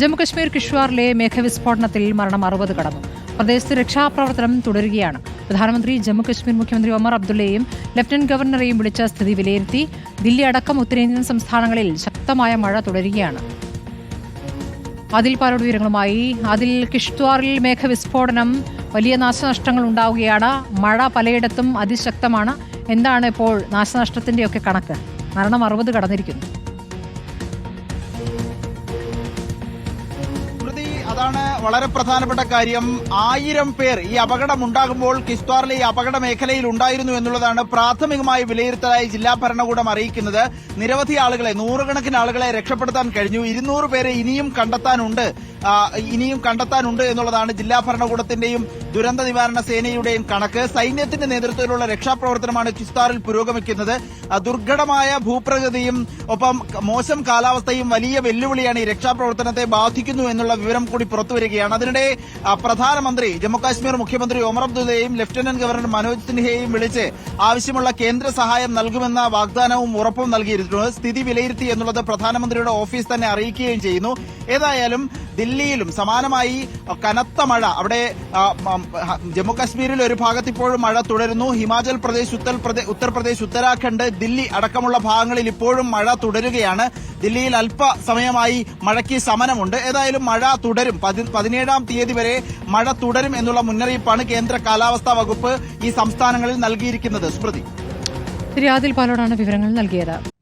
ജമ്മുകശ്മീർ കിഷ്വാറിലെ മേഘവിസ്ഫോടനത്തിൽ മരണം അറുപത് കടന്നു. പ്രദേശത്ത് രക്ഷാപ്രവർത്തനം തുടരുകയാണ്. പ്രധാനമന്ത്രി ജമ്മുകശ്മീർ മുഖ്യമന്ത്രി ഒമർ അബ്ദുള്ളയെയും ലഫ്റ്റനന്റ് ഗവർണറെയും വിളിച്ച സ്ഥിതി വിലയിരുത്തി. ദില്ലി അടക്കം ഉത്തരേന്ത്യൻ സംസ്ഥാനങ്ങളിൽ ശക്തമായ മഴ തുടരുകയാണ്. അതിൽ പാലോട് വിവരങ്ങളുമായി. അതിൽ കിഷ്ത്വാറിൽ മേഘവിസ്ഫോടനം വലിയ നാശനഷ്ടങ്ങൾ ഉണ്ടാവുകയാണ്. മഴ പലയിടത്തും അതിശക്തമാണ്. എന്താണ് ഇപ്പോൾ നാശനഷ്ടത്തിന്റെയൊക്കെ കണക്ക്? മരണം അറുപത് കടന്നിരിക്കുന്നു. അതാണ് വളരെ പ്രധാനപ്പെട്ട കാര്യം. ആയിരം പേർ ഈ അപകടം ഉണ്ടാകുമ്പോൾ കിസ്ത്വാറിലെ ഈ അപകട മേഖലയിൽ ഉണ്ടായിരുന്നു എന്നുള്ളതാണ് പ്രാഥമികമായി വിലയിരുത്തലായി ജില്ലാ ഭരണകൂടം അറിയിക്കുന്നത്. നിരവധി ആളുകളെ നൂറുകണക്കിന് ആളുകളെ രക്ഷപ്പെടുത്താൻ കഴിഞ്ഞു. ഇരുന്നൂറ് പേരെ ഇനിയും കണ്ടെത്താനുണ്ട്. ഇനിയും കണ്ടെത്താനുണ്ട് എന്നുള്ളതാണ് ജില്ലാ ഭരണകൂടത്തിന്റെയും ദുരന്ത നിവാരണ സേനയുടെയും കണക്ക്. സൈന്യത്തിന്റെ നേതൃത്വത്തിലുള്ള രക്ഷാപ്രവർത്തനമാണ് കിസ്താറിൽ പുരോഗമിക്കുന്നത്. ദുർഘടമായ ഭൂപ്രകൃതിയും ഒപ്പം മോശം കാലാവസ്ഥയും വലിയ വെല്ലുവിളിയാണ് ഈ രക്ഷാപ്രവർത്തനത്തെ ബാധിക്കുന്നു എന്നുള്ള വിവരം കൂടി പുറത്തുവരികയാണ് അതിനിടെ പ്രധാനമന്ത്രി ജമ്മുകാശ്മീർ മുഖ്യമന്ത്രി ഒമർ അബ്ദുള്ളയെയും ലഫ്റ്റനന്റ് ഗവർണർ മനോജ് സിൻഹയെയും വിളിച്ച് ആവശ്യമുള്ള കേന്ദ്ര സഹായം നൽകുമെന്ന വാഗ്ദാനവും ഉറപ്പും നൽകിയിരുന്നു. സ്ഥിതി വിലയിരുത്തി എന്നുള്ളത് പ്രധാനമന്ത്രിയുടെ ഓഫീസ് തന്നെ അറിയിക്കുകയും ചെയ്യുന്നു. ഏതായാലും ദില്ലിയിലും സമാനമായി കനത്ത മഴ. അവിടെ ആ, ജമ്മു കാശ്മീരിൽ ഒരു ഭാഗത്ത് ഇപ്പോഴും മഴ തുടരുന്നു. ഹിമാചൽ പ്രദേശ് ഉത്തർപ്രദേശ് ഉത്തരാഖണ്ഡ് ദില്ലി അടക്കമുള്ള ഭാഗങ്ങളിൽ ഇപ്പോഴും മഴ തുടരുകയാണ്. ദില്ലിയിൽ അല്പസമയമായി മഴയ്ക്ക് ശമനമുണ്ട്. ഏതായാലും മഴ തുടരും. പതി- പതിനേഴാം തീയതി വരെ മഴ തുടരും എന്നുള്ള മുന്നറിയിപ്പാണ് കേന്ദ്ര കാലാവസ്ഥാ വകുപ്പ് ഈ സംസ്ഥാനങ്ങളിൽ നൽകിയിരിക്കുന്നത്. സ്മൃതി. പാലോടാണ് വിവരങ്ങൾ നൽകിയത്.